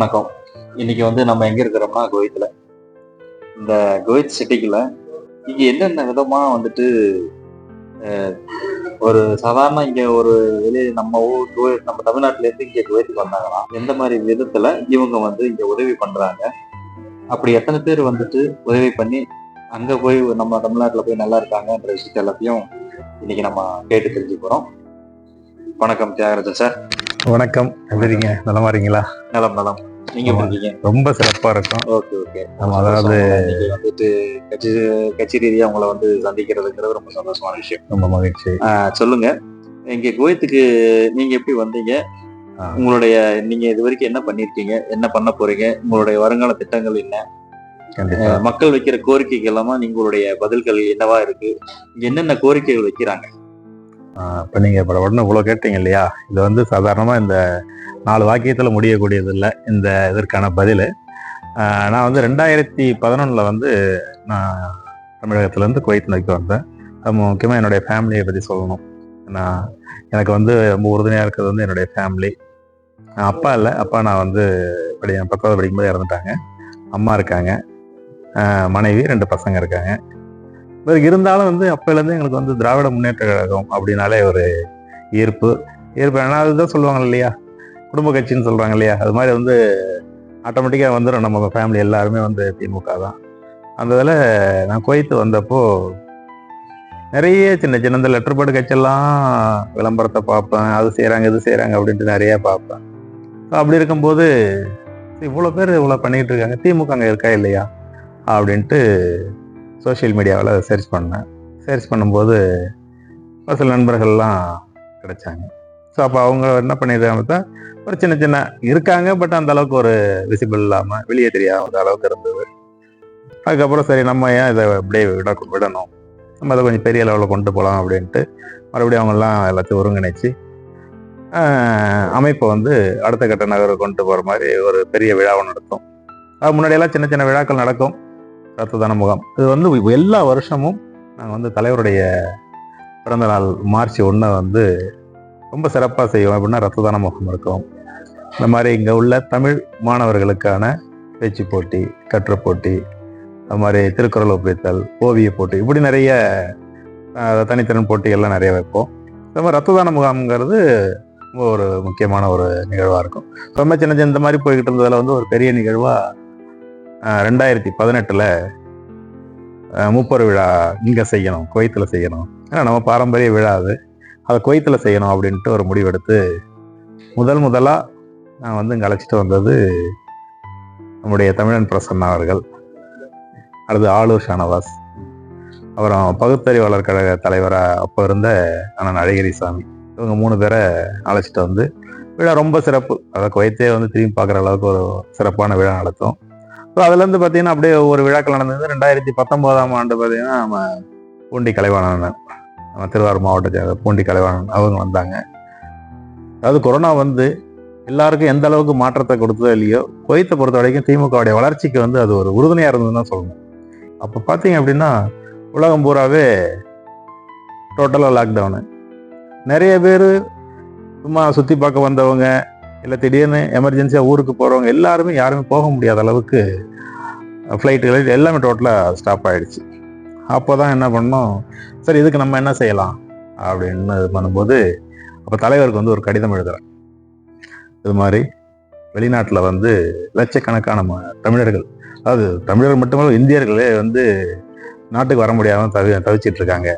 வணக்கம். இன்னைக்கு வந்து நம்ம எங்க இருக்கிறோம்னா குவைத்தில். இந்த குவைத் சிட்டிக்குள்ள இங்க என்னென்ன விதமா வந்துட்டு ஒரு சாதாரண இங்க ஒரு வெளியே நம்ம ஊர் குவைத் நம்ம தமிழ்நாட்டுல இருந்து இங்க குவைத்துக்கு வந்தாங்கன்னா எந்த மாதிரி விதத்துல இவங்க வந்து இங்க உதவி பண்றாங்க? அப்படி எத்தனை பேர் வந்துட்டு உதவி பண்ணி அங்க போய் நம்ம தமிழ்நாட்டுல போய் நல்லா இருக்காங்கன்ற விஷயத்த எல்லாத்தையும் இன்னைக்கு நம்ம கேட்டு தெரிஞ்சுக்க போறோம். வணக்கம் தியாகராஜன் சார். வணக்கம். எப்படி இருக்கீங்க? நலமா இருக்கீங்களா? நலம் நலம். நீங்க இருக்கீங்க ரொம்ப சிறப்பா இருக்கும். Okay okay. ஆமா, அதாவது வந்துட்டு கட்சி கட்சி ரீதியா உங்களை வந்து சந்திக்கிறதுங்கிறது ரொம்ப சந்தோஷமான விஷயம். ரொம்ப மகிழ்ச்சி. ஆஹ் சொல்லுங்க. இங்க குவைத்துக்கு நீங்க எப்படி வந்தீங்க. உங்களுடைய நீங்க இது வரைக்கும் என்ன பண்ணிருக்கீங்க? என்ன பண்ண போறீங்க? உங்களுடைய வருங்கால திட்டங்கள் என்ன? மக்கள் வைக்கிற கோரிக்கைக்கு எல்லாமா? நீங்களுடைய பதில்கள் என்னவா இருக்கு? இங்க என்னென்ன கோரிக்கைகள் வைக்கிறாங்க? இப்போ நீங்கள் இப்போ உடனே இவ்வளோ கேட்டீங்க இல்லையா? இது வந்து சாதாரணமாக இந்த நாலு வாக்கியத்தில் முடியக்கூடியது இல்லை இந்த இதற்கான பதில். நான் வந்து ரெண்டாயிரத்தி பதினொன்றில் வந்து நான் தமிழகத்துலேருந்து குவைத் நோக்கி வந்தேன். அது என்னுடைய ஃபேமிலியை பற்றி சொல்லணும். நான் எனக்கு வந்து ரொம்ப உறுதுணையாக இருக்கிறது வந்து என்னுடைய ஃபேமிலி. அப்பா இல்லை அப்பா நான் வந்து படி பத்தாவது படிக்கும்போது இறந்துட்டாங்க. அம்மா இருக்காங்க. மனைவி ரெண்டு பசங்க இருக்காங்க. இருந்தாலும் வந்து அப்போலேருந்து எங்களுக்கு வந்து திராவிட முன்னேற்ற கழகம் அப்படின்னாலே ஒரு ஈர்ப்பு. ஈர்ப்பு ஏன்னா அதுதான் சொல்லுவாங்க இல்லையா? குடும்ப கட்சின்னு சொல்கிறாங்க இல்லையா? அது மாதிரி வந்து ஆட்டோமேட்டிக்காக வந்துடும் நம்ம ஃபேமிலி எல்லாருமே வந்து திமுக தான். அந்த இதில் நான் குவைத்து வந்தப்போ நிறைய சின்ன சின்ன இந்த லெட்டர் பேர்டு கட்சியெல்லாம் விளம்பரத்தை பார்ப்பேன். அது செய்கிறாங்க இது செய்கிறாங்க அப்படின்ட்டு நிறைய பார்ப்பேன். So அப்படி இருக்கும்போது இவ்வளோ பேர் இவ்வளோ பண்ணிக்கிட்டு இருக்காங்க. திமுக அங்கே இருக்கா இல்லையா? அப்படின்ட்டு சோஷியல் மீடியாவில் சர்ச் பண்ணேன். சர்ச் பண்ணும்போது ஒரு சில நண்பர்கள்லாம் கிடைச்சாங்க. ஸோ அப்போ அவங்க என்ன பண்ணிடுறாங்க பார்த்தா ஒரு சின்ன சின்ன இருக்காங்க பட் அந்த அளவுக்கு ஒரு விசிபிள் இல்லாமல் வெளியே தெரியாத அளவுக்கு இருந்தது. அதுக்கப்புறம் சரி நம்ம ஏன் இதை அப்படியே விட விடணும்? நம்ம அதை கொஞ்சம் பெரிய லெவலில் கொண்டு போகலாம் அப்படின்ட்டு மறுபடியும் அவங்கெல்லாம் எல்லாத்தையும் ஒருங்கிணைச்சு. அமைப்பை வந்து அடுத்த கட்ட நகரை கொண்டு போகிற மாதிரி ஒரு பெரிய விழாவை நடத்தும். அது முன்னாடியெல்லாம் சின்ன சின்ன விழாக்கள் நடக்கும். ரத்த தான முகாம். இது வந்து எல்லா வருஷமும் நாங்கள் வந்து தலைவருடைய பிறந்த நாள் மார்ச் ஒன்று வந்து ரொம்ப சிறப்பாக செய்வோம். எப்படின்னா ரத்த தான முகாம் இருக்கும். இந்த மாதிரி இங்கே உள்ள தமிழ் மாணவர்களுக்கான பேச்சு போட்டி கற்றுப் போட்டி அது மாதிரி திருக்குறள் ஒப்பித்தல் ஓவிய போட்டி இப்படி நிறைய தனித்திறன் போட்டிகள்லாம் நிறைய வைப்போம். இந்த மாதிரி ரத்த தான முகாம்ங்கிறது ரொம்ப ஒரு முக்கியமான ஒரு நிகழ்வாக இருக்கும். ரொம்ப சின்ன சின்ன இந்த மாதிரி போய்கிட்டு இருந்ததில் வந்து ஒரு பெரிய நிகழ்வாக ரெண்டாயிரத்தி பதினெட்டில் முப்பரு விழா இங்கே செய்யணும் குவைத்தில் செய்யணும். ஏன்னா நம்ம பாரம்பரிய விழா அது. அதை குவைத்தில் செய்யணும் அப்படின்ட்டு ஒரு முடிவெடுத்து முதல் முதலாக நான் வந்து இங்கே அழைச்சிட்டு வந்தது நம்முடைய தமிழன் பிரசன்னா அவர்கள். அடுத்து ஆளூர் ஷானவாஸ். அப்புறம் பகுத்தறிவாளர் கழக தலைவராக அப்போ இருந்த அண்ணன் அழகிரிசாமி. இவங்க மூணு பேரை அழைச்சிட்டு வந்து விழா ரொம்ப சிறப்பு. அதை குவைத்தே வந்து திரும்பி பார்க்குற அளவுக்கு ஒரு சிறப்பான விழா நடத்தும். ஸோ அதுலேருந்து பார்த்தீங்கன்னா அப்படியே ஒரு விழாக்கள் நடந்தது. ரெண்டாயிரத்தி பத்தொம்போதாம் ஆண்டு பார்த்தீங்கன்னா நம்ம பூண்டி கலைவாணன் நம்ம திருவாரூர் மாவட்டத்தை பூண்டி கலைவாணன் அவங்க வந்தாங்க. அதாவது கொரோனா வந்து எல்லாருக்கும் எந்த அளவுக்கு மாற்றத்தை கொடுத்ததோ இல்லையோ குவைத்தை பொறுத்த வரைக்கும் திமுகவுடைய வளர்ச்சிக்கு வந்து அது ஒரு உறுதுணையாக இருந்ததுன்னு தான் சொல்லணும். அப்போ பார்த்தீங்க அப்படின்னா உலகம் பூராவே டோட்டலாக லாக்டவுனு நிறைய பேர் சும்மா சுற்றி பார்க்க வந்தவங்க இல்லை திடீர்னு எமர்ஜென்சியாக ஊருக்கு போகிறவங்க எல்லாருமே யாருமே போக முடியாத அளவுக்கு ஃப்ளைட்டுகள் எல்லாமே டோட்டலாக ஸ்டாப் ஆகிடுச்சு அப்போ தான் என்ன பண்ணோம்? சரி இதுக்கு நம்ம என்ன செய்யலாம்? அப்படின்னு இது பண்ணும்போது அப்போ தலைவருக்கு வந்து ஒரு கடிதம் எழுதுகிறேன் இது மாதிரி வெளிநாட்டில் வந்து லட்சக்கணக்கான ம- தமிழர்கள் அதாவது தமிழர்கள் மட்டுமல்ல இந்தியர்களே வந்து நாட்டுக்கு வர முடியாமல் தவி தவிச்சிட்டு இருக்காங்க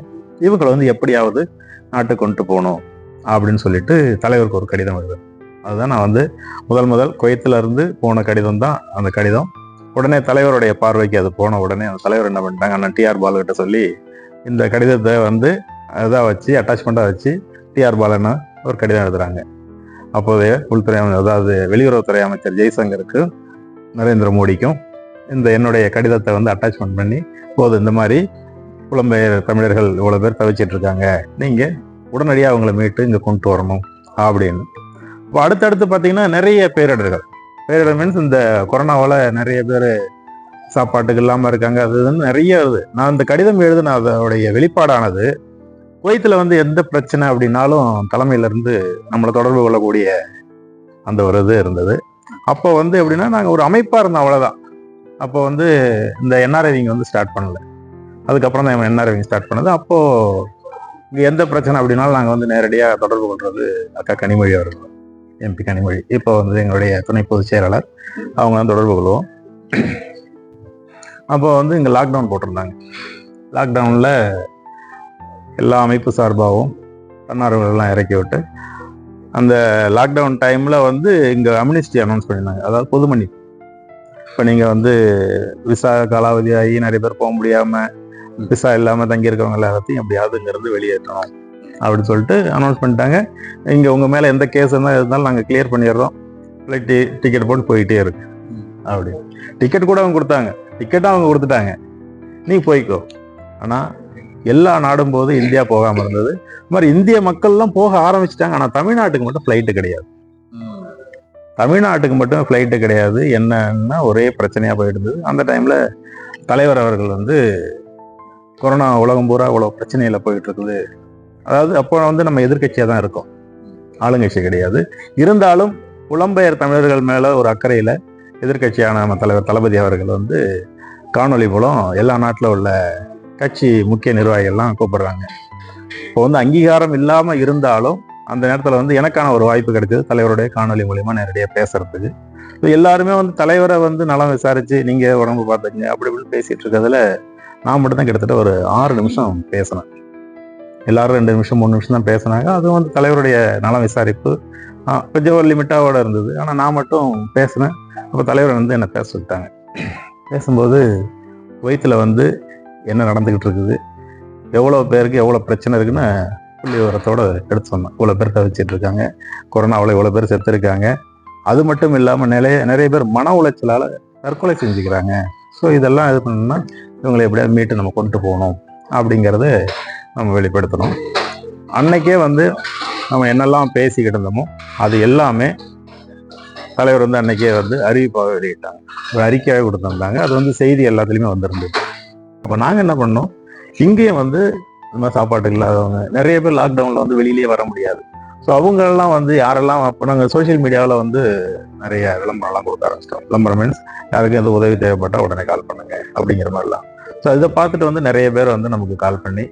இவங்களை வந்து எப்படியாவது நாட்டுக்கு கொண்டு போகணும் அப்படின்னு சொல்லிட்டு தலைவருக்கு ஒரு கடிதம் எழுதுறேன். அதுதான் நான் வந்து முதல் முதல் குவைத்திலிருந்து போன கடிதம் தான் அந்த கடிதம். உடனே தலைவருடைய பார்வைக்கு அது போன உடனே அந்த தலைவர் என்ன பண்ணிட்டாங்க அண்ணன் டிஆர் பாலு கிட்ட சொல்லி இந்த கடிதத்தை வந்து இதாக வச்சு அட்டாச்மெண்ட்டாக வச்சு டிஆர் பாலன்னு ஒரு கடிதம் எழுதுறாங்க. அப்போதைய உள்துறை அமை- அதாவது வெளியுறவுத்துறை அமைச்சர் ஜெய்சங்கருக்கு நரேந்திர மோடிக்கும் இந்த என்னுடைய கடிதத்தை வந்து அட்டாச்மெண்ட் பண்ணி போது இந்த மாதிரி புலம்பெயர் தமிழர்கள் இவ்வளோ பேர் தவிச்சிட்டு இருக்காங்க நீங்கள் உடனடியாக அவங்கள மீட்டு இங்கே கொண்டு வரணும் அப்படின்னு இப்போ அடுத்தடுத்து பார்த்தீங்கன்னா நிறைய பேரிடர்கள். பேரிடர் மீன்ஸ் இந்த கொரோனாவால் நிறைய பேர் சாப்பாட்டுக்கு இல்லாமல் இருக்காங்க. அது இதுன்னு நிறைய வருது. நான் இந்த கடிதம் எழுதின அதோடைய வெளிப்பாடானது குவைத்தில் வந்து எந்த பிரச்சனை அப்படின்னாலும் தலைமையிலேருந்து நம்மளை தொடர்பு கொள்ளக்கூடிய அந்த ஒரு இது இருந்தது. அப்போ வந்து எப்படின்னா நாங்கள் ஒரு அமைப்பாக இருந்தோம் அவ்வளோதான் அப்போ வந்து இந்த என்ஆர்ஐவிங்க வந்து ஸ்டார்ட் பண்ணல. அதுக்கப்புறம் தான் என்ஆர்ஐவிங்க ஸ்டார்ட் பண்ணது. அப்போது இங்கே எந்த பிரச்சனை அப்படின்னாலும் நாங்கள் வந்து நேரடியாக தொடர்பு கொள்வது அக்கா கனிமொழி அவர்கள். எம்பி கனிமொழி. இப்போ வந்து எங்களுடைய துணை பொதுச் செயலாளர். அவங்க தான் தொடர்பு கொள்வோம். அப்போ வந்து இங்கே லாக்டவுன் போட்டிருந்தாங்க. லாக்டவுனில் எல்லா அமைப்பு சார்பாகவும் தன்னார்வலர்கள்லாம் இறக்கி விட்டு அந்த லாக்டவுன் டைமில் வந்து இங்கே அம்னிஸ்டி அனௌன்ஸ் பண்ணியிருந்தாங்க. அதாவது பொது மன்னிப்பு இப்போ நீங்கள் வந்து விசா காலாவதி ஆகி நிறைய பேர் போக முடியாமல் விசா இல்லாமல் தங்கியிருக்கவங்க எல்லாத்தையும் எப்படியாவது இங்கேருந்து வெளியேற்றணும். அப்படின்னு சொல்லிட்டு அனௌன்ஸ் பண்ணிட்டாங்க. இங்கே உங்கள் மேலே எந்த கேஸ் இருந்தால் இருந்தாலும் நாங்கள் கிளியர் பண்ணிடுறோம். ஃப்ளைட் டிக்கெட் போட்டு போயிட்டே இருக்கு. அப்படி டிக்கெட் கூட அவங்க கொடுத்தாங்க. டிக்கெட்டும் அவங்க கொடுத்துட்டாங்க. நீ போய்க்கோ. ஆனால் எல்லா நாடும் போது இந்தியா போகாமல் இருந்தது. இது மாதிரி இந்திய மக்கள்லாம் போக ஆரம்பிச்சிட்டாங்க. ஆனால் தமிழ்நாட்டுக்கு மட்டும் ஃப்ளைட்டு கிடையாது. தமிழ்நாட்டுக்கு மட்டும் ஃப்ளைட்டு கிடையாது. என்னன்னா ஒரே பிரச்சனையாக போயிடுது. அந்த டைமில் தலைவர் அவர்கள் வந்து கொரோனா உலகம் பூரா இவ்வளோ பிரச்சனையில் போயிட்டு இருக்குது. அதாவது அப்போ வந்து நம்ம எதிர்க்கட்சியாக தான் இருக்கோம். ஆளுங்கட்சி கிடையாது. இருந்தாலும் புலம்பெயர் தமிழர்கள் மேலே ஒரு அக்கறையில் எதிர்க்கட்சியான நம்ம தலைவர் தளபதி அவர்கள் வந்து காணொளி மூலம் எல்லா நாட்டில் உள்ள கட்சி முக்கிய நிர்வாகிகள்லாம் கூப்பிடுறாங்க. இப்போ வந்து அங்கீகாரம் இல்லாமல் இருந்தாலும் அந்த நேரத்தில் வந்து எனக்கான ஒரு வாய்ப்பு கிடைச்சது தலைவருடைய காணொலி மூலியமா நேரடியாக பேசுறதுக்கு. So எல்லாருமே வந்து தலைவரை வந்து நலம் விசாரித்து நீங்கள் உடம்பு பார்த்துங்க அப்படி இப்படின்னு பேசிகிட்டு இருக்கிறதுல நான் மட்டும்தான் கிட்டத்தட்ட ஒரு ஆறு நிமிஷம் பேசினேன். எல்லாரும் ரெண்டு நிமிஷம் மூணு நிமிஷம் தான் பேசினாங்க. அதுவும் வந்து தலைவருடைய நலம் விசாரிப்பு கொஞ்சம் ஒரு லிமிட்டாவோட இருந்தது. ஆனால் நான் மட்டும் பேசினேன். அப்போ தலைவர் வந்து என்னை பேச சொல்லிட்டாங்க. பேசும்போது வயிற்றுல வந்து என்ன நடந்துக்கிட்டு இருக்குது எவ்வளோ பேருக்கு எவ்வளோ பிரச்சனை இருக்குன்னு புள்ளி விவரத்தோடு எடுத்து சொன்னேன். இவ்வளோ பேர் தவிச்சிட்டு இருக்காங்க. கொரோனாவில் இவ்வளோ பேர் செத்துருக்காங்க அது மட்டும் இல்லாமல் நிறைய நிறைய பேர் மன உளைச்சலால் தற்கொலை செஞ்சுக்கிறாங்க. ஸோ இதெல்லாம் இது பண்ணணும்னா இவங்களை எப்படியாவது மீட்டு நம்ம கொண்டு போகணும் அப்படிங்கிறது நம்ம வெளிப்படுத்தணும். அன்னைக்கே வந்து நம்ம என்னெல்லாம் பேசிக்கிட்டு இருந்தோமோ அது எல்லாமே தலைவர் வந்து அன்னைக்கே வந்து அறிவிப்பாக வெளியிட்டாங்க. ஒரு அறிக்கையாக கொடுத்துருந்தாங்க. அது வந்து செய்தி எல்லாத்துலேயுமே வந்திருந்தது. அப்போ நாங்கள் என்ன பண்ணோம்? இங்கேயும் வந்து இந்த மாதிரி சாப்பாட்டுக்கு இல்லாதவங்க நிறைய பேர் லாக்டவுனில் வந்து வெளியிலேயே வர முடியாது. ஸோ அவங்களெல்லாம் வந்து யாரெல்லாம் அப்போ நாங்கள் சோஷியல் மீடியாவில் வந்து நிறைய விளம்பரம்லாம் கொடுக்க ஆரம்பிச்சிட்டோம். விளம்பரம் மீன்ஸ் யாருக்கும் எது உதவி தேவைப்பட்டால் உடனே கால் பண்ணுங்க அப்படிங்கிற மாதிரிலாம். ஸோ இதை பார்த்துட்டு வந்து நிறைய பேர் வந்து நமக்கு கால் பண்ணி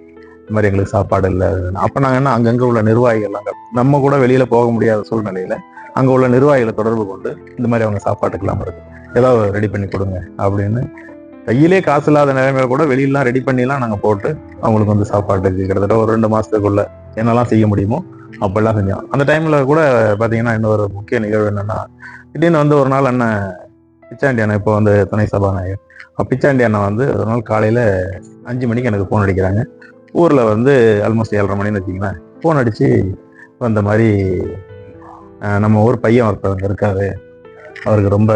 இந்த மாதிரி எங்களுக்கு சாப்பாடு இல்லை. அப்போ நாங்கள் என்ன அங்கங்கே உள்ள நிர்வாகிகள்லாம் நம்ம கூட வெளியில் போக முடியாத சூழ்நிலையில் அங்கே உள்ள நிர்வாகிகளை தொடர்பு கொண்டு இந்த மாதிரி அவங்க சாப்பாட்டுக்கெல்லாம் இருக்கு ஏதாவது ரெடி பண்ணி கொடுங்க அப்படின்னு. கையிலே காசு இல்லாத நிலைமையில கூட வெளியிலாம் ரெடி பண்ணிலாம் நாங்கள் போட்டு அவங்களுக்கு வந்து சாப்பாட்டு கிட்டத்தட்ட ஒரு ரெண்டு மாதத்துக்குள்ள என்னெல்லாம் செய்ய முடியுமோ அப்பெல்லாம் செஞ்சோம். அந்த டைமில் கூட பார்த்தீங்கன்னா இன்னொரு முக்கிய நிகழ்வு என்னென்னா திடீர்னு வந்து ஒரு நாள் அண்ணன் பிச்சாண்டி அண்ணன் இப்போ வந்து துணை சபாநாயகர். அப்போ பிச்சாண்டி அண்ணன் வந்து ஒரு நாள் காலையில் அஞ்சு மணிக்கு எனக்கு ஃபோன் அடிக்கிறாங்க. ஊரில் வந்து ஆல்மோஸ்ட் ஏழரை மணின்னு வச்சிங்களேன் ஃபோன் அடித்து வந்த மாதிரி நம்ம ஊர் பையன் ஒருத்தர் இருக்காரு. அவருக்கு ரொம்ப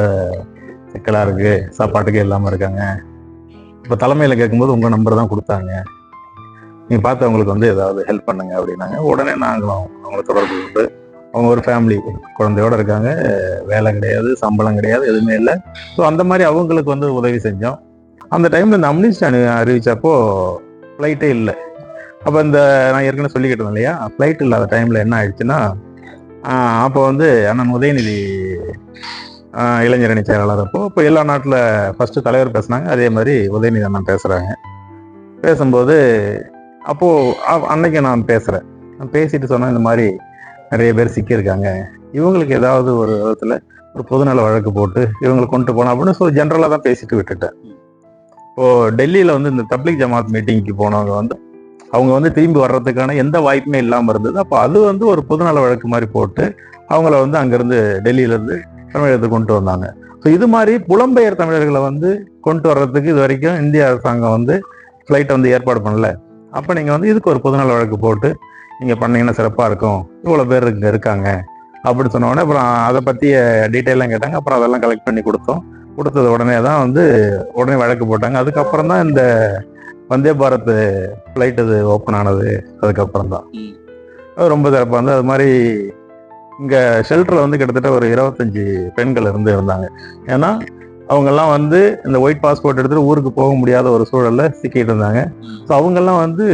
சிக்கலாக இருக்குது சாப்பாட்டுக்கே இல்லாமல் இருக்காங்க. இப்போ தலைமையில் கேட்கும்போது உங்கள் நம்பர் தான் கொடுத்தாங்க. நீங்கள் பார்த்து அவங்களுக்கு வந்து ஏதாவது ஹெல்ப் பண்ணுங்க அப்படின்னாங்க. உடனே நாங்களும் அவங்கள தொடர்பு கொண்டு அவங்க ஒரு ஃபேமிலி குழந்தையோட இருக்காங்க. வேலை கிடையாது சம்பளம் கிடையாது எதுவுமே இல்லை. ஸோ அந்த மாதிரி அவங்களுக்கு வந்து உதவி செஞ்சோம். அந்த டைமில் இந்த அம்னிஸ்ட் அறிவிச்சப்போ ஃப்ளைட்டே இல்லை. அப்போ இந்த நான் ஏற்கனவே சொல்லிக்கிட்டு இருந்தேன் இல்லையா? ஃப்ளைட் இல்லாத டைம்ல என்ன ஆயிடுச்சுன்னா அப்போ வந்து அண்ணன் உதயநிதி இளைஞரணி செயலாளர் அப்போ இப்போ எல்லா நாட்டில் ஃபர்ஸ்ட் தலைவர் பேசுனாங்க. அதே மாதிரி உதயநிதி அண்ணன் பேசுறாங்க. பேசும்போது அப்போ அன்னைக்கு நான் பேசுறேன். நான் பேசிட்டு சொன்னேன் இந்த மாதிரி நிறைய பேர் சிக்கியிருக்காங்க. இவங்களுக்கு ஏதாவது ஒரு விதத்துல ஒரு பொதுநல வழக்கு போட்டு இவங்களை கொண்டு போனோம் அப்படின்னு ஸோ ஜென்ரலாக தான் பேசிட்டு விட்டுட்டேன். இப்போ டெல்லியில் வந்து இந்த தப்ளிக் ஜமாத் மீட்டிங்க்கு போனவங்க வந்து அவங்க வந்து திரும்பி வர்றதுக்கான எந்த வாய்ப்புமே இல்லாமல் இருந்தது. அப்போ அது வந்து ஒரு பொதுநல வழக்கு மாதிரி போட்டு அவங்கள வந்து அங்கேருந்து டெல்லியிலேருந்து தமிழகத்துக்கு கொண்டு வந்தாங்க. ஸோ இது மாதிரி புலம்பெயர் தமிழர்களை வந்து கொண்டு வர்றதுக்கு இது வரைக்கும் இந்திய அரசாங்கம் வந்து ஃப்ளைட்டை வந்து ஏற்பாடு பண்ணல. அப்போ நீங்கள் வந்து இதுக்கு ஒரு பொதுநல வழக்கு போட்டு நீங்கள் பண்ணீங்கன்னா சிறப்பாக இருக்கும். இவ்வளோ பேர் இங்கே இருக்காங்க அப்படி சொன்னோடனே அப்புறம் அதை பற்றிய டீட்டெயிலாம் கேட்டாங்க. அப்புறம் அதெல்லாம் கலெக்ட் பண்ணி கொடுத்தோம். கொடுத்தது உடனே தான் வந்து உடனே வழக்கு போட்டாங்க. அதுக்கப்புறம் தான் இந்த வந்தே பாரத் ஃப்ளைட் இது ஓப்பன் ஆனது. அதுக்கப்புறம் தான். அது ரொம்ப சிறப்பாக வந்து அது மாதிரி இங்கே ஷெல்டரில் வந்து கிட்டத்தட்ட ஒரு இருபத்தஞ்சி பெண்கள் இருந்து இருந்தாங்க. ஏன்னா அவங்கெல்லாம் வந்து இந்த ஒயிட் பாஸ்போர்ட் எடுத்துட்டு ஊருக்கு போக முடியாத ஒரு சூழல்ல சிக்கிட்டு இருந்தாங்க. ஸோ அவங்கெல்லாம் வந்து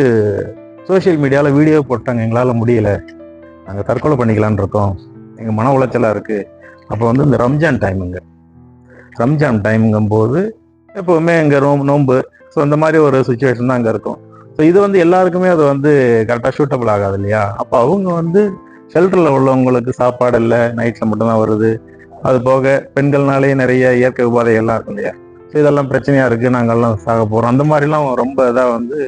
சோஷியல் மீடியாவில் வீடியோ போட்டாங்க. எங்களால் முடியல. நாங்கள் தற்கொலை பண்ணிக்கலான்னு இருக்கோம். எங்கள் மன உளைச்சலாக இருக்குது அப்போ வந்து இந்த ரம்ஜான் டைமுங்க ரம்ஜான் டைமுங்கும் போது எப்போவுமே இங்கே நோ நோன்பு ஸோ அந்த மாதிரி ஒரு சுச்சுவேஷன் தான் அங்கே இருக்கும். ஸோ இது வந்து எல்லாருக்குமே அது வந்து கரெக்டாக ஷூட்டபிள் ஆகாது இல்லையா? அப்போ அவங்க வந்து ஷெல்டரில் உள்ளவங்களுக்கு சாப்பாடு இல்லை நைட்டில் மட்டும்தான் வருது. அது போக பெண்கள்னாலே நிறைய இயற்கை உபாதைகள்லாம் இருக்கும் இல்லையா? ஸோ இதெல்லாம் பிரச்சனையாக இருக்குது நாங்கள்லாம் சாக போகிறோம் அந்த மாதிரிலாம் ரொம்ப இதாக வந்து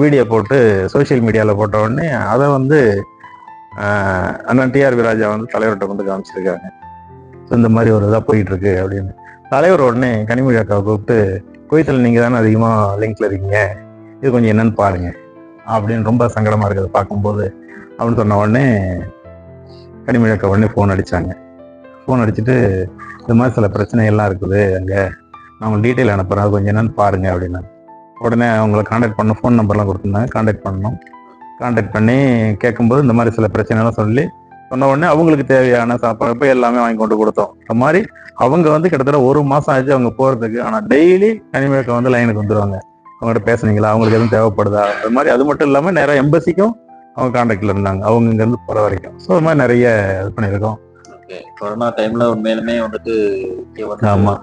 வீடியோ போட்டு சோஷியல் மீடியாவில் போட்ட உடனே அதை வந்து அண்ணன் டிஆர்பி ராஜா வந்து தலைவர்கிட்ட கொண்டு காமிச்சிருக்காங்க. ஸோ இந்த மாதிரி ஒரு இதாக போயிட்டுருக்கு அப்படின்னு. தலைவர் உடனே கனிமொழி அக்காவை கூப்பிட்டு குவைத்தில் நீங்கள் தானே அதிகமாக லிங்க்ல இருக்கீங்க? இது கொஞ்சம் என்னன்னு பாருங்க. அப்படின்னு ரொம்ப சங்கடமாக இருக்குது. பார்க்கும்போது அப்படின்னு சொன்ன உடனே கனிமிழக்க உடனே ஃபோன் அடித்தாங்க ஃபோன் அடிச்சுட்டு இந்த மாதிரி சில பிரச்சனைகள்லாம் இருக்குது அங்கே. நான் உங்களுக்கு டீட்டெயில் அனுப்புகிறேன் அது கொஞ்சம் என்னன்னு பாருங்க அப்படின்னா உடனே அவங்கள காண்டாக்ட் பண்ண ஃபோன் நம்பர்லாம் கொடுத்துருந்தாங்க. காண்டாக்ட் பண்ணோம். காண்டாக்ட் பண்ணி கேட்கும்போது இந்த மாதிரி சில பிரச்சனைலாம் சொல்லி சொன்ன உடனே அவங்களுக்கு தேவையான சாப்பாடு போய் எல்லாமே வாங்கி கொண்டு கொடுத்தோம். இந்த மாதிரி அவங்க வந்து கிட்டத்தட்ட ஒரு மாசம் ஆச்சு அவங்க போறதுக்கு. ஆனா டெய்லி கனிமேக்க வந்து லைனுக்கு வந்துருவாங்க. அவங்ககிட்ட பேசுனீங்களா? அவங்களுக்கு எதுவும் தேவைப்படுதா? அது மாதிரி அது மட்டும் இல்லாம நிறைய எம்பசிக்கும் அவங்க காண்டாக்ட்ல இருந்தாங்க. அவங்க இங்க இருந்து போற வரைக்கும். ஸோ அது மாதிரி நிறைய இது பண்ணியிருக்கோம். ஓகே கொரோனா டைம்ல உண்மையிலுமே வந்துட்டு ஆமா.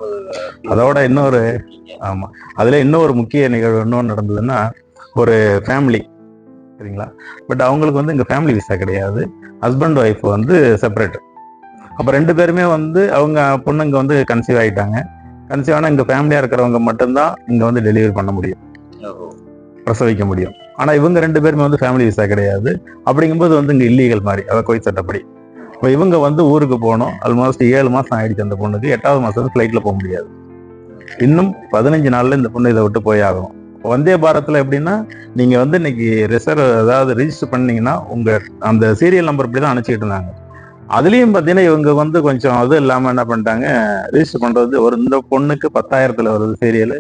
அதோட இன்னொரு. ஆமா. அதுல இன்னொரு முக்கிய நிகழ்வு இன்னொன்று நடந்ததுன்னா ஒரு ஃபேமிலி சரிங்களா? பட் அவங்களுக்கு வந்து இங்கே ஃபேமிலி விசா கிடையாது. ஹஸ்பண்ட் ஒய்ஃப் வந்து செப்பரேட் அப்போ ரெண்டு பேருமே வந்து அவங்க பொண்ணு இங்கே வந்து கன்சீவ் ஆகிட்டாங்க கன்சீவ் ஆனால் இங்கே ஃபேமிலியாக இருக்கிறவங்க மட்டும்தான் இங்கே வந்து டெலிவரி பண்ண முடியும். பிரசவிக்க முடியும். ஆனால் இவங்க ரெண்டு பேருமே வந்து ஃபேமிலி விசா கிடையாது. அப்படிங்கும்போது வந்து இங்கே இல்லீகல் மாதிரி அதாவது கோயில் சட்டப்படி. இப்போ இவங்க வந்து ஊருக்கு போகணும். ஆல்மோஸ்ட் ஏழு மாதம் ஆயிடுச்சு அந்த பொண்ணுக்கு. எட்டாவது மாசம் ஃப்ளைட்டில் போக முடியாது. இன்னும் பதினஞ்சு நாளில் இந்த பொண்ணு இதை விட்டு போய் ஆகணும். இப்போ வந்தே பாரத்தில் எப்படின்னா நீங்கள் வந்து இன்னைக்கு ரிசர்வ் அதாவது ரிஜிஸ்டர் பண்ணீங்கன்னா உங்கள் அந்த சீரியல் நம்பர் இப்படி தான் அனுப்பிச்சிட்டு இருந்தாங்க. அதுலேயும் பார்த்தீங்கன்னா இவங்க வந்து கொஞ்சம் அது இல்லாமல் என்ன பண்ணிட்டாங்க ரிஜிஸ்டர் பண்ணுறது ஒரு இந்த பொண்ணுக்கு பத்தாயிரத்தில் வருது சீரியல்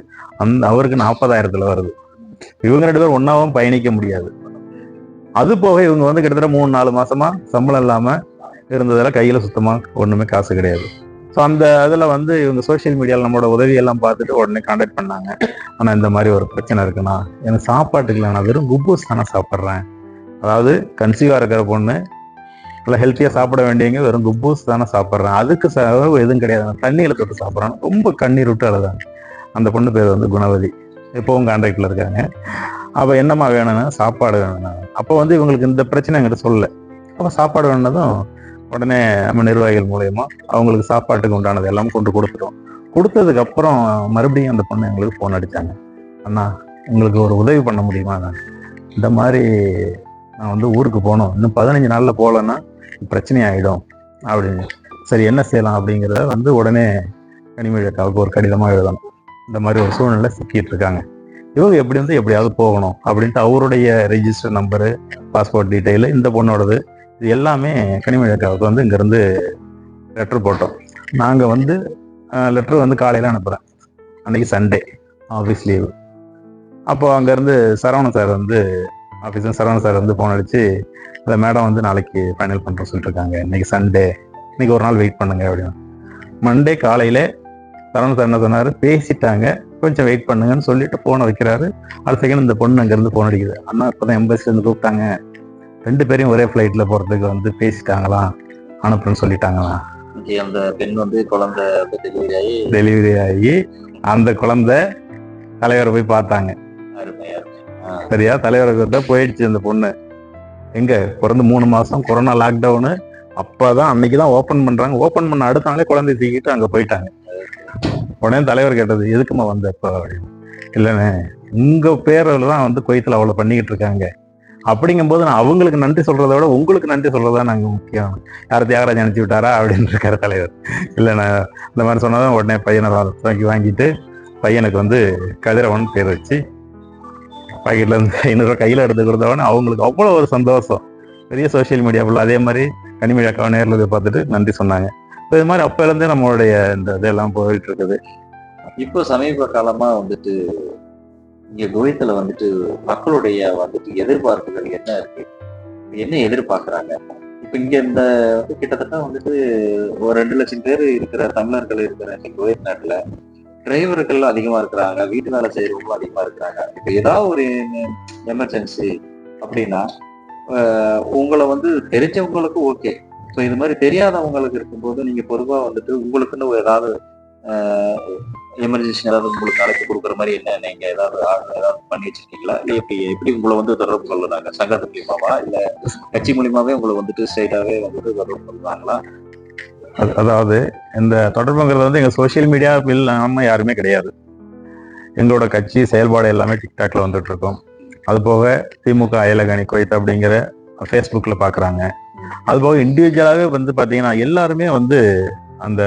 அந்த அவருக்கு நாற்பதாயிரத்தில் வருது. இவங்க ரெண்டு பேரும் ஒன்றாவும் பயணிக்க முடியாது. அது போக இவங்க வந்து கிட்டத்தட்ட மூணு நாலு மாசமா சம்பளம் இல்லாமல் இருந்ததெல்லாம் கையில் சுத்தமாக ஒன்றுமே காசு கிடையாது. ஸோ அந்த இதில் வந்து இவங்க சோஷியல் மீடியாவில் நம்மளோட உதவியெல்லாம் பார்த்துட்டு உடனே காண்டாக்ட் பண்ணாங்க. ஆனால் இந்த மாதிரி ஒரு பிரச்சனை இருக்குண்ணா. எனக்கு சாப்பாட்டுக்கு இல்லை நான் வெறும் குப்பூஸ் தானே சாப்பிட்றேன். அதாவது கன்சீவாக இருக்கிற பொண்ணு நல்லா ஹெல்த்தியாக சாப்பிட வேண்டியவங்க வெறும் குப்பூஸ் தானே சாப்பிட்றேன். அதுக்கு செலவு எதுவும் கிடையாது. தண்ணியில் தொட்டு சாப்பிட்றேன். ரொம்ப கண்ணீர் விட்டு அழுதாங்க. அந்த பொண்ணு பேர் வந்து குணவதி. இப்போவும் கான்டாக்டில் இருக்காங்க. அப்போ என்னம்மா வேணும்னா சாப்பாடு வேணும்னா. அப்போ வந்து இவங்களுக்கு இந்த பிரச்சனை என்கிட்ட சொல்லலை. அப்போ சாப்பாடு வேணுனதும் உடனே நம்ம நிர்வாகிகள் மூலயமா அவங்களுக்கு சாப்பாட்டுக்கு உண்டானது எல்லாம் கொண்டு கொடுத்துட்டோம். கொடுத்ததுக்கு அப்புறம் மறுபடியும் அந்த பொண்ணு எங்களுக்கு ஃபோன் அடித்தாங்க அண்ணா உங்களுக்கு ஒரு உதவி பண்ண முடியுமா நான் இந்த மாதிரி நான் வந்து ஊருக்கு போகணும். இன்னும் பதினஞ்சு நாளில் போகலன்னா பிரச்சனை ஆகிடும் அப்படின்னு. சரி என்ன செய்யலாம்? அப்படிங்கிறத வந்து உடனே கனிமொழி அக்காவுக்கு ஒரு கடிதமாக எழுதணும். இந்த மாதிரி ஒரு சூழ்நிலை சிக்கிட்டு இருக்காங்க. இவங்க எப்படி வந்து எப்படியாவது போகணும் அப்படின்ட்டு அவருடைய ரெஜிஸ்டர் நம்பரு பாஸ்போர்ட் டீட்டெயில் இந்த பொண்ணோடது இது எல்லாமே கனிமொழி அக்காவுக்கு வந்து இங்கேருந்து லெட்டர் போட்டோம். நாங்கள் வந்து லெட்டர் வந்து காலையில் அனுப்புகிறேன் அன்றைக்கி சண்டே ஆஃபீஸ் லீவு அப்போ அங்கேருந்து சரவணன் சார் வந்து ஆஃபீஸில் சரவணன் சார் வந்து ஃபோன் அடித்து அந்த மேடம் வந்து நாளைக்கு ஃபைனல் பண்ணுறோம் சொல்லிட்டுருக்காங்க இன்றைக்கி சண்டே இன்றைக்கி ஒரு நாள் வெயிட் பண்ணுங்க அப்படின்னு. மண்டே காலையில் சரவணன் சார் என்ன சொன்னார்? பேசிட்டாங்க. கொஞ்சம் வெயிட் பண்ணுங்கன்னு சொல்லிட்டு ஃபோனை வைக்கிறாரு. அடுத்த செகண்ட் இந்த பொண்ணு அங்கேருந்து ஃபோன் அடிக்குது. அண்ணா இப்போ தான் இருந்து கூப்பிட்டாங்க. ரெண்டு பேரையும் ஒரே ஃப்ளைட்ல போறதுக்கு வந்து பேசிட்டாங்களாம் அனுப்புன்னு சொல்லிட்டாங்களாம் அந்த பெண் வந்து குழந்தை டெலிவரி ஆகி டெலிவரி ஆகி அந்த குழந்தை தலைவரை போய் பார்த்தாங்க. சரியா? தலைவர்கிட்ட போயிடுச்சு அந்த பொண்ணு. எங்க? பிறந்து மூணு மாசம் கொரோனா லாக்டவுனு அப்பதான் அன்னைக்கு தான் ஓப்பன் பண்றாங்க. ஓப்பன் பண்ண அடுத்த நாளே குழந்தை தூக்கிட்டு அங்க போயிட்டாங்க. உடனே தலைவர் கேட்டது எதுக்குமா வந்த இப்போ? அப்படின்னு. இல்லைண்ணே உங்க பேரில் தான் வந்து குவைத்தில் அவ்வளோ பண்ணிக்கிட்டு இருக்காங்க. அப்படிங்கும்போது நான் அவங்களுக்கு நன்றி சொல்றதை விட உங்களுக்கு நன்றி சொல்றதா நாங்க முக்கியம். யார் தியாகராஜ் அனுப்பிச்சு விட்டாரா அப்படின்னு இருக்காரு தலைவர். இல்லைண்ணே இந்த மாதிரி சொன்னதான் உடனே பையனை வாங்கி வாங்கிட்டு பையனுக்கு வந்து கதிரவன் பேர் வச்சு பாக்கெட்ல இருந்து ஐநூறுரூவா கையில எடுத்து கொடுத்தவொடனே அவங்களுக்கு அவ்வளோ ஒரு சந்தோஷம். பெரிய சோஷியல் மீடியா ஃபுல்லாக அதே மாதிரி கனிமொழி அக்காவை நேரில் போய் பார்த்துட்டு நன்றி சொன்னாங்க. இப்போ இது மாதிரி அப்போலேருந்தே இருந்தே நம்மளுடைய இந்த இதெல்லாம் போயிட்டு இருக்குது. இப்போ சமீப காலமாக வந்துட்டு இங்க குவைத்துல வந்துட்டு மக்களுடைய வந்துட்டு எதிர்பார்ப்புகள் என்ன இருக்கு? என்ன எதிர்பார்க்கறாங்க? இப்ப இங்க இந்த வந்து கிட்டத்தட்ட வந்துட்டு ஒரு ரெண்டு லட்சம் பேர் இருக்கிற தமிழர்கள் இருக்கிற குவைத் நாட்டுல டிரைவர்கள் அதிகமா இருக்கிறாங்க வீட்டு வேலை செய்யறவங்களும் அதிகமா இருக்கிறாங்க. இப்ப ஏதாவது ஒரு எமர்ஜென்சி அப்படின்னா உங்களை வந்து தெரிஞ்சவங்களுக்கு ஓகே ஸோ இது மாதிரி தெரியாதவங்களுக்கு இருக்கும்போது நீங்க பொதுவா வந்துட்டு உங்களுக்குன்னு ஒரு ஏதாவது எமர்ஜென்சி ஏதாவது உங்களுக்கு அழைப்பு கொடுக்குற மாதிரி என்ன? நீங்க ஏதாவது ஏதாவது பண்ணி வச்சிருக்கீங்களா? இல்லை எப்படி எப்படி உங்களை வந்து தொடர்பு கொள்ளுறாங்க? சங்கத்து மூலியமாவா? இல்ல கட்சி மூலியமாவே உங்களை வந்துட்டு ஸ்ட்ரைட்டாவே வந்துட்டு தொடர்பு கொள்ளுறாங்களா அது- அதாவது இந்த தொடர்புங்கிறது வந்து எங்க சோஷியல் மீடியா இல்லாம யாருமே கிடையாது. எங்களோட கட்சி செயல்பாடு எல்லாமே டிக்டாக்ல வந்துட்டு இருக்கோம். அது போக திமுக அயலகணி குவைத் அப்படிங்கிற ஃபேஸ்புக்கில் பார்க்குறாங்க அது போக இண்டிவிஜுவலாகவே வந்து பார்த்தீங்கன்னா எல்லாருமே வந்து அந்த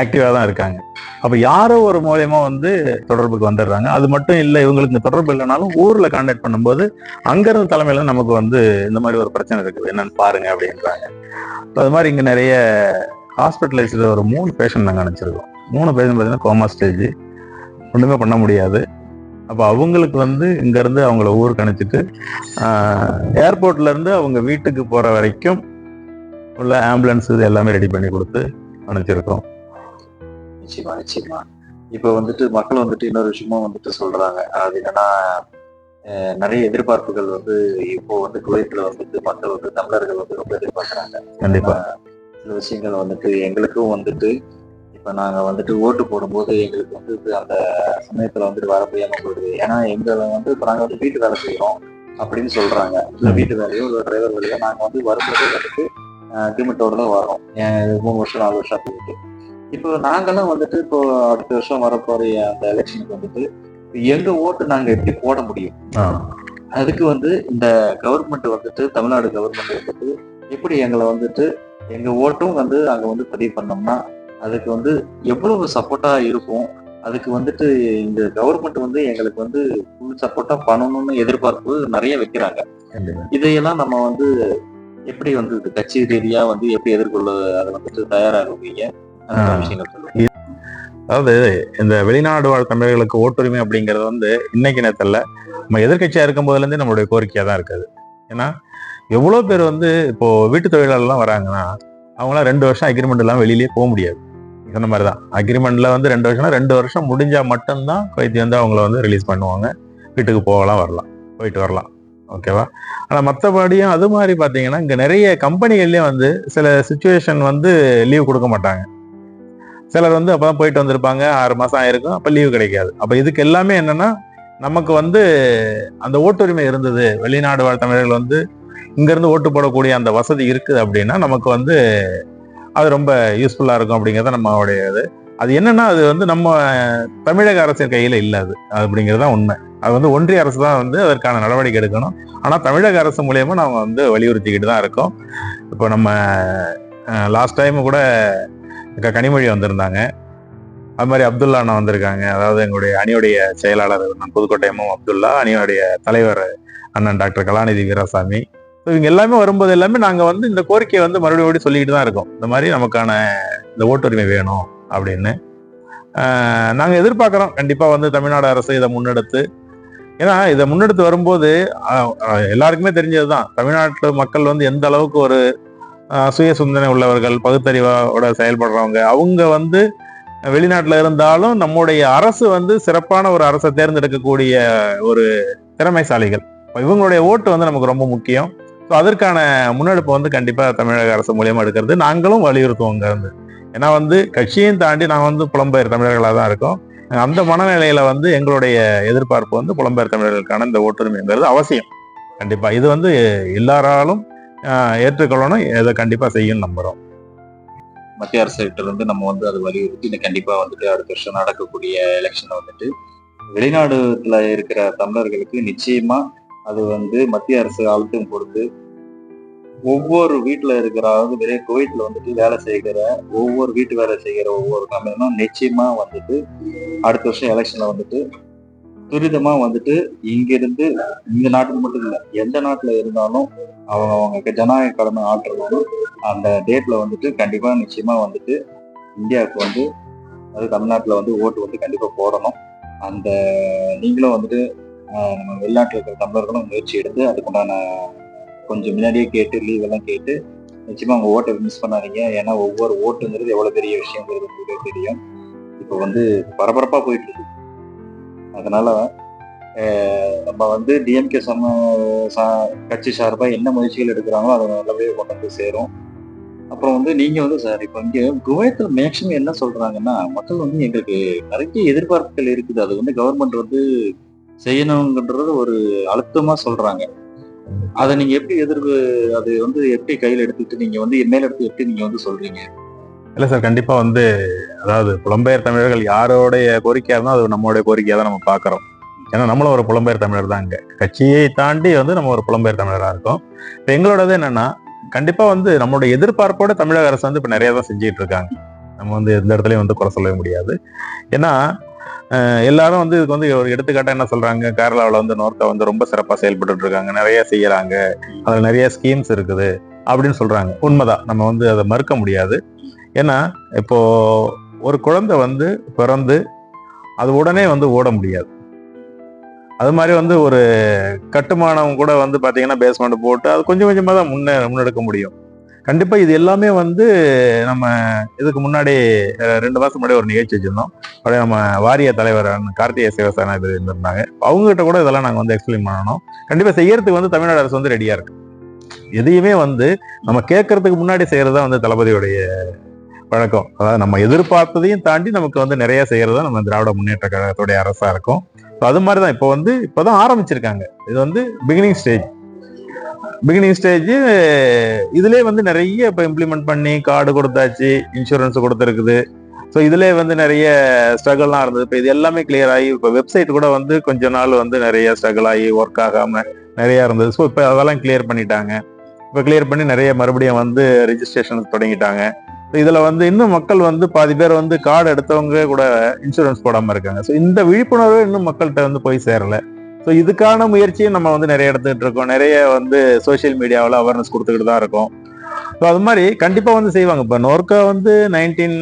ஆக்டிவாக தான் இருக்காங்க. அப்போ யாரோ ஒரு மூலயமா வந்து தொடர்புக்கு வந்துடுறாங்க. அது மட்டும் இல்லை இவங்களுக்கு இந்த தொடர்பு இல்லைனாலும் ஊரில் கான்டாக்ட் பண்ணும்போது அங்கேருந்து தலைமையில் நமக்கு வந்து இந்த மாதிரி ஒரு பிரச்சனை இருக்குது. என்னன்னு பாருங்க அப்படின்றாங்க. அது மாதிரி இங்கே நிறைய ஹாஸ்பிட்டலைஸ்டு ஒரு மூணு பேஷண்ட் நாங்கள் அனுப்பிச்சிருக்கோம். மூணு பேஷண்ட் பார்த்தீங்கன்னா கோமா ஸ்டேஜ் ஒன்றுமே பண்ண முடியாது. அப்போ அவங்களுக்கு வந்து இங்கேருந்து அவங்கள ஊருக்கு அனுப்பிச்சிட்டு ஏர்போர்ட்லேருந்து அவங்க வீட்டுக்கு போகிற வரைக்கும் உள்ள ஆம்புலன்ஸ் இது எல்லாமே ரெடி பண்ணி கொடுத்து அனுப்பிச்சிருக்கோம் நிச்சயமா நிச்சயமா. இப்போ வந்துட்டு மக்கள் வந்துட்டு இன்னொரு விஷயமும் வந்துட்டு சொல்றாங்க. அது என்னன்னா நிறைய எதிர்பார்ப்புகள் வந்து இப்போ வந்து குவைத்துல வந்துட்டு மக்கள் வந்து தமிழர்கள் வந்து ரொம்ப எதிர்பார்க்கறாங்க. கண்டிப்பா. சில விஷயங்கள் வந்துட்டு எங்களுக்கும் வந்துட்டு இப்ப நாங்க வந்துட்டு ஓட்டு போடும்போது எங்களுக்கு வந்து அந்த சமயத்துல வந்துட்டு வர முடியாம போயிடுது. ஏன்னா எங்களை வந்து இப்ப நாங்க வந்து வீட்டு வேலை செய்யறோம் அப்படின்னு சொல்றாங்க. இல்ல. வீட்டு வேலையோ இல்ல டிரைவர் வேலையோ நாங்க வந்து வரும்போது வந்துட்டு அக்ரிமெண்டோட தான் வரோம். மூணு வருஷம் நாலு வருஷம் அப்படின்ட்டு இப்போ நாங்கெல்லாம் வந்துட்டு இப்போ அடுத்த வருஷம் வரப்போற அந்த எலெக்ஷனுக்கு வந்துட்டு எங்க ஓட்டு நாங்க எப்படி போட முடியும்? அதுக்கு வந்து இந்த கவர்மெண்ட் வந்துட்டு தமிழ்நாடு கவர்மெண்ட் வந்துட்டு எப்படி எங்களை வந்துட்டு எங்க ஓட்டும் வந்து அங்க வந்து பதிவு பண்ணோம்னா அதுக்கு வந்து எவ்வளவு சப்போர்ட்டா இருக்கும்? அதுக்கு வந்துட்டு இந்த கவர்மெண்ட் வந்து எங்களுக்கு வந்து ஃபுல் சப்போர்ட்டா பண்ணணும்னு எதிர்பார்ப்பு நிறைய வைக்கிறாங்க. இதையெல்லாம் நம்ம வந்து எப்படி வந்து கட்சி ரீதியா வந்து எப்படி எதிர்கொள்ள அதை வந்துட்டு தயாராகுவீங்க? அதாவது இந்த வெளிநாடு வாழ் தமிழர்களுக்கு ஓட்டுரிமை அப்படிங்கிறது வந்து இன்னைக்கு நேரத்தில் நம்ம எதிர்க்கட்சியா இருக்கும் போதுலேருந்தே நம்மளுடைய கோரிக்கையாக தான் இருக்குது. ஏன்னா எவ்வளோ பேர் வந்து இப்போ வீட்டு தொழிலாளர்லாம் வராங்கன்னா அவங்களாம் ரெண்டு வருஷம் அக்ரிமெண்ட் எல்லாம் வெளியிலேயே போக முடியாது. சொன்ன மாதிரி தான் அக்ரிமெண்ட்ல வந்து ரெண்டு வருஷம்னா ரெண்டு வருஷம் முடிஞ்சா மட்டும்தான் குவைத்தி வந்து அவங்கள வந்து ரிலீஸ் பண்ணுவாங்க. வீட்டுக்கு போகலாம் வரலாம் போயிட்டு வரலாம். ஓகேவா? ஆனால் மற்றபடியும் அது மாதிரி பார்த்தீங்கன்னா இங்கே நிறைய கம்பெனிகள்லேயே வந்து சில சுச்சுவேஷன் வந்து லீவ் கொடுக்க மாட்டாங்க. சிலர் வந்து அப்பதான் போயிட்டு வந்திருப்பாங்க ஆறு மாதம் ஆயிருக்கும் அப்போ லீவு கிடைக்காது. அப்போ இதுக்கு எல்லாமே என்னன்னா நமக்கு வந்து அந்த ஓட்டுரிமை இருந்தது. வெளிநாடு வாழ் தமிழர்கள் வந்து இங்கேருந்து ஓட்டு போடக்கூடிய அந்த வசதி இருக்குது அப்படின்னா நமக்கு வந்து அது ரொம்ப யூஸ்ஃபுல்லாக இருக்கும் அப்படிங்கிறத நம்மளுடைய இது. அது என்னன்னா அது வந்து நம்ம தமிழக அரசின் கையில இல்லை அது. அப்படிங்கிறது தான் உண்மை. அது வந்து ஒன்றிய அரசு தான் வந்து அதற்கான நடவடிக்கை எடுக்கணும். ஆனா தமிழக அரசு மூலயமா நாம வந்து வலியுறுத்திக்கிட்டு தான் இருக்கோம். இப்போ நம்ம லாஸ்ட் டைம் கூட கனிமொழி வந்திருந்தாங்க. அது மாதிரி அப்துல்லா அண்ணா வந்திருக்காங்க. அதாவது எங்களுடைய அணியுடைய செயலாளர் அண்ணன் புதுக்கோட்டையமும் அப்துல்லா அணியுடைய தலைவர் அண்ணன் டாக்டர் கலாநிதி வீராசாமி. ஸோ இவங்க எல்லாமே வரும்போது எல்லாமே நாங்கள் வந்து இந்த கோரிக்கையை வந்து மறுபடியும் மறுபடியும் சொல்லிக்கிட்டு தான் இருக்கோம். இந்த மாதிரி நமக்கான இந்த ஓட்டுரிமை வேணும். அப்படின்னு. நாங்கள் எதிர்பார்க்குறோம். கண்டிப்பாக வந்து தமிழ்நாடு அரசு இதை முன்னெடுத்து. ஏன்னா இதை முன்னெடுத்து வரும்போது எல்லாருக்குமே தெரிஞ்சது தான் தமிழ்நாட்டு மக்கள் வந்து எந்த அளவுக்கு ஒரு சுய சிந்தனை உள்ளவர்கள் பகுத்தறிவோட செயல்படுறவங்க அவங்க வந்து வெளிநாட்டில் இருந்தாலும் நம்முடைய அரசு வந்து சிறப்பான ஒரு அரசை தேர்ந்தெடுக்கக்கூடிய ஒரு திறமைசாலிகள். இவங்களுடைய ஓட்டு வந்து நமக்கு ரொம்ப முக்கியம். ஸோ அதற்கான முன்னெடுப்பு வந்து கண்டிப்பாக தமிழக அரசு மூலியமாக எடுக்கிறது. நாங்களும் வலியுறுத்துவோம் இங்க இருந்து ஏன்னா வந்து கட்சியையும் தாண்டி நான் வந்து புலம்பெயர் தமிழர்களாக தான் இருக்கோம். அந்த மனநிலையில வந்து எங்களுடைய எதிர்பார்ப்பு வந்து புலம்பெயர் தமிழர்களுக்கான இந்த ஓட்டுரிமைங்கிறது அவசியம். கண்டிப்பா. இது வந்து எல்லாராலும் ஏற்றுக்கொள்ளணும். இதை கண்டிப்பா செய்யும் நம்புறோம். மத்திய அரசுகிட்ட இருந்து நம்ம வந்து அது வலியுறுத்தி இன்னும் கண்டிப்பா வந்துட்டு அடுத்த வருஷம் நடக்கக்கூடிய எலெக்ஷனை வந்துட்டு வெளிநாடுல இருக்கிற தமிழர்களுக்கு நிச்சயமா அது வந்து மத்திய அரசு அழுத்தம் கொடுத்து ஒவ்வொரு வீட்டுல இருக்கிற அதாவது வெளியே குவைத்துல வந்துட்டு வேலை செய்கிற ஒவ்வொரு வீட்டு வேலை செய்கிற ஒவ்வொரு தமிழனும் நிச்சயமா வந்துட்டு அடுத்த வருஷம் எலெக்ஷன்ல வந்துட்டு துரிதமா வந்துட்டு இங்கிருந்து இந்த நாட்டுக்கு மட்டும் இல்ல எந்த நாட்டுல இருந்தாலும் அவங்க அவங்க ஜனநாயக கடமை ஆற்றணும். அந்த டேட்ல வந்துட்டு கண்டிப்பா நிச்சயமா வந்துட்டு இந்தியாவுக்கு வந்து அது தமிழ்நாட்டுல வந்து ஓட்டு வந்து கண்டிப்பா போடணும். அந்த நீங்களும் வந்துட்டு நம்ம வெளிநாட்டுல இருக்கிற தமிழர்களும் முயற்சி எடுத்து அதுக்குண்டான கொஞ்சம் முன்னாடியே கேட்டு லீவ் எல்லாம் கேட்டு நிச்சயமா உங்க ஓட்டை மிஸ் பண்ணாதீங்க. ஏன்னா ஒவ்வொரு ஓட்டுங்கிறது எவ்வளவு பெரிய விஷயங்கிறது உங்களுக்கு தெரியும். இப்போ வந்து பரபரப்பா போயிட்டு இருக்கு. அதனால நம்ம வந்து டிஎம்கே சம சா- கட்சி சார்பா என்ன முயற்சிகள் எடுக்கிறாங்களோ அதை நல்லபடியாக கொண்டு வந்து சேரும். அப்புறம் வந்து நீங்க வந்து சார் இப்போ இங்க குவைத்தில் மேக்சிமம் என்ன சொல்றாங்கன்னா மக்கள் வந்து எங்களுக்கு நிறைய எதிர்பார்ப்புகள் இருக்குது. அது வந்து கவர்மெண்ட் வந்து செய்யணுங்கன்றது ஒரு அழுத்தமா சொல்றாங்க. அதை நீங்க எப்படி எதிர்வு அது வந்து எப்படி கையில் எடுத்துட்டு நீங்க வந்து மேல் எடுத்து எப்படி நீங்க வந்து சொல்றீங்க? இல்லை சார் கண்டிப்பாக வந்து அதாவது புலம்பெயர் தமிழர்கள் யாரோடைய கோரிக்கையாக இருந்தால் அது நம்மளுடைய கோரிக்கையாக தான் நம்ம பார்க்குறோம். ஏன்னா நம்மளும் ஒரு புலம்பெயர் தமிழர் தான் இங்கே கட்சியை தாண்டி வந்து நம்ம ஒரு புலம்பெயர் தமிழராக இருக்கோம். இப்போ எங்களோடது என்னன்னா கண்டிப்பாக வந்து நம்மளோட எதிர்பார்ப்போட தமிழக அரசு வந்து இப்போ நிறைய தான் செஞ்சுட்டு இருக்காங்க. நம்ம வந்து எந்த இடத்துலையும் வந்து குறை சொல்லவே முடியாது. ஏன்னா எல்லாரும் வந்து இதுக்கு வந்து ஒரு எடுத்துக்காட்டா என்ன சொல்றாங்க? கேரளாவில் வந்து நோர்த்தா வந்து ரொம்ப சிறப்பாக செயல்பட்டு இருக்காங்க நிறைய செய்யறாங்க. அதில் நிறைய ஸ்கீம்ஸ் இருக்குது அப்படின்னு சொல்றாங்க. உண்மைதான். நம்ம வந்து அதை மறுக்க முடியாது. ஏன்னா இப்போ ஒரு குழந்தை வந்து பிறந்து அது உடனே வந்து ஓட முடியாது. அது மாதிரி வந்து ஒரு கட்டுமானம் கூட வந்து பார்த்தீங்கன்னா பேஸ்மெண்ட் போட்டு அது கொஞ்சம் கொஞ்சமாக தான் முன்னே முன்னெடுக்க முடியும். கண்டிப்பா இது எல்லாமே வந்து நம்ம இதுக்கு முன்னாடி ரெண்டு மாசம் முன்னாடி ஒரு நிகழ்ச்சி வச்சிருந்தோம். அப்படியே நம்ம வாரிய தலைவர் கார்த்திகேய சிவசேனா இது இருந்திருந்தாங்க. அவங்க கிட்ட கூட இதெல்லாம் நாங்க வந்து எக்ஸ்பிளைன் பண்ணணும். கண்டிப்பா செய்யறதுக்கு வந்து தமிழ்நாடு அரசு வந்து ரெடியா இருக்கு. எதையுமே வந்து நம்ம கேட்கறதுக்கு முன்னாடி செய்யறது தான் வந்து தளபதியுடைய வழக்கம். அதாவது நம்ம எதிர்பார்த்ததையும் தாண்டி நமக்கு வந்து நிறைய செய்யறது தான் நம்ம திராவிட முன்னேற்ற கழகத்துடைய அரசா இருக்கும். அது மாதிரி தான் இப்போ வந்து இப்போதான் ஆரம்பிச்சிருக்காங்க. இது வந்து பிகினிங் ஸ்டேஜ் பிகினிங் ஸ்டேஜ் இதுலேயே வந்து நிறைய இப்போ இம்ப்ளிமெண்ட் பண்ணி கார்டு கொடுத்தாச்சு இன்சூரன்ஸ் கொடுத்துருக்குது. ஸோ இதுலேயே வந்து நிறைய ஸ்ட்ரகிள்லாம் இருந்தது. இப்போ இது எல்லாமே கிளியர் ஆகி இப்போ வெப்சைட் கூட வந்து கொஞ்ச நாள் வந்து நிறைய ஸ்ட்ரகிள் ஆகி ஒர்க் ஆகாம நிறைய இருந்தது. ஸோ இப்போ அதெல்லாம் கிளியர் பண்ணிட்டாங்க. இப்போ கிளியர் பண்ணி நிறைய மறுபடியும் வந்து ரிஜிஸ்ட்ரேஷன் தொடங்கிட்டாங்க. இதில் வந்து இன்னும் மக்கள் வந்து பாதி பேர் வந்து கார்டு எடுத்தவங்க கூட இன்சூரன்ஸ் போடாமல் இருக்காங்க. ஸோ இந்த விழிப்புணர்வு இன்னும் மக்கள்கிட்ட வந்து போய் சேரலை. ஸோ இதுக்கான முயற்சியும் நம்ம வந்து நிறைய எடுத்துக்கிட்டு இருக்கோம். நிறைய வந்து சோஷியல் மீடியாவில் அவேர்னஸ் கொடுத்துக்கிட்டு தான் இருக்கோம். ஸோ அது மாதிரி கண்டிப்பாக வந்து செய்வாங்க. இப்போ நோர்க்கா வந்து நைன்டீன்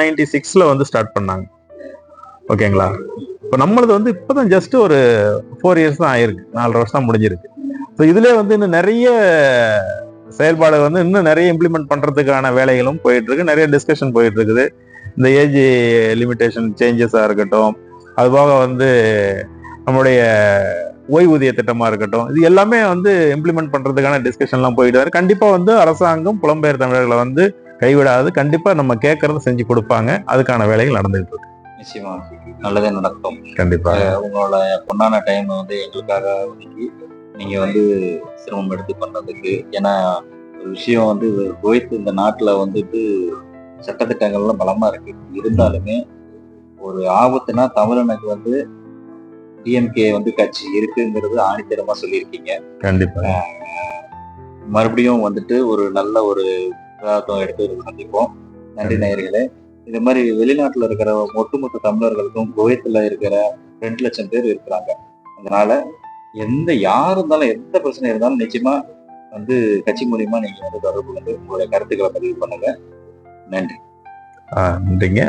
நைன்டி சிக்ஸில் வந்து ஸ்டார்ட் பண்ணாங்க. ஓகேங்களா இப்போ நம்மளது வந்து இப்போ தான் ஜஸ்ட் ஒரு ஃபோர் இயர்ஸ் தான் ஆயிருக்கு. நாலு வருஷம் தான் முடிஞ்சிருக்கு. ஸோ இதுலேயே வந்து இன்னும் நிறைய செயல்பாடு வந்து இன்னும் நிறைய இம்ப்ளிமெண்ட் பண்ணுறதுக்கான வேலைகளும் போயிட்டுருக்கு. நிறைய டிஸ்கஷன் போயிட்டு இருக்குது இந்த ஏஜ் லிமிட்டேஷன் சேஞ்சஸாக இருக்கட்டும். அதுபோக வந்து நம்மளுடைய ஓய்வூதிய திட்டமா இருக்கட்டும் இது எல்லாமே வந்து இம்ப்ளிமெண்ட் பண்றதுக்கான டிஸ்கஷன்லாம் போயிட்டு இருக்கு கண்டிப்பா வந்து அரசாங்கம் புலம்பெயர் தமிழர்களை வந்து கைவிடாது. கண்டிப்பா நம்ம கேட்கறத செஞ்சு கொடுப்பாங்க. அதுக்கான வேலைகள் நடந்துகிட்டு இருக்கு. நிச்சயமா. நல்லதே நடக்கும். கண்டிப்பா. உங்களோட பொண்ணான டைம் வந்து எங்களுக்காக ஒதுக்கி நீங்க வந்து சிரமம் எடுத்து பண்ணதுக்கு ஏன்னா ஒரு விஷயம் வந்து குவைத் இந்த நாட்டுல வந்துட்டு சட்டத்திட்டங்கள்லாம் பலமா இருக்கு. இருந்தாலுமே ஒரு ஆபத்துனா தமிழனுக்கு வந்து டிஎம்கே வந்து கட்சி இருக்குங்கிறது ஆணித்தரமா சொல்லியிருக்கீங்க. கண்டிப்பா. மறுபடியும் வந்துட்டு ஒரு நல்ல ஒரு விவாதம் எடுத்து சந்திப்போம். நன்றி நேயர்களே. இந்த மாதிரி வெளிநாட்டுல இருக்கிற ஒட்டுமொத்த தமிழர்களுக்கும் குவைத்துல இருக்கிற ரெண்டு லட்சம் பேர் இருக்கிறாங்க. அதனால எந்த யார் இருந்தாலும் எந்த பிரச்சனை இருந்தாலும் நிச்சயமா வந்து கட்சி மூலியமா நீங்க வந்து தொடர்பு கொண்டு உங்களுடைய கருத்துக்களை பதிவு பண்ணுங்க. நன்றி. ஆஹ் நன்றிங்க.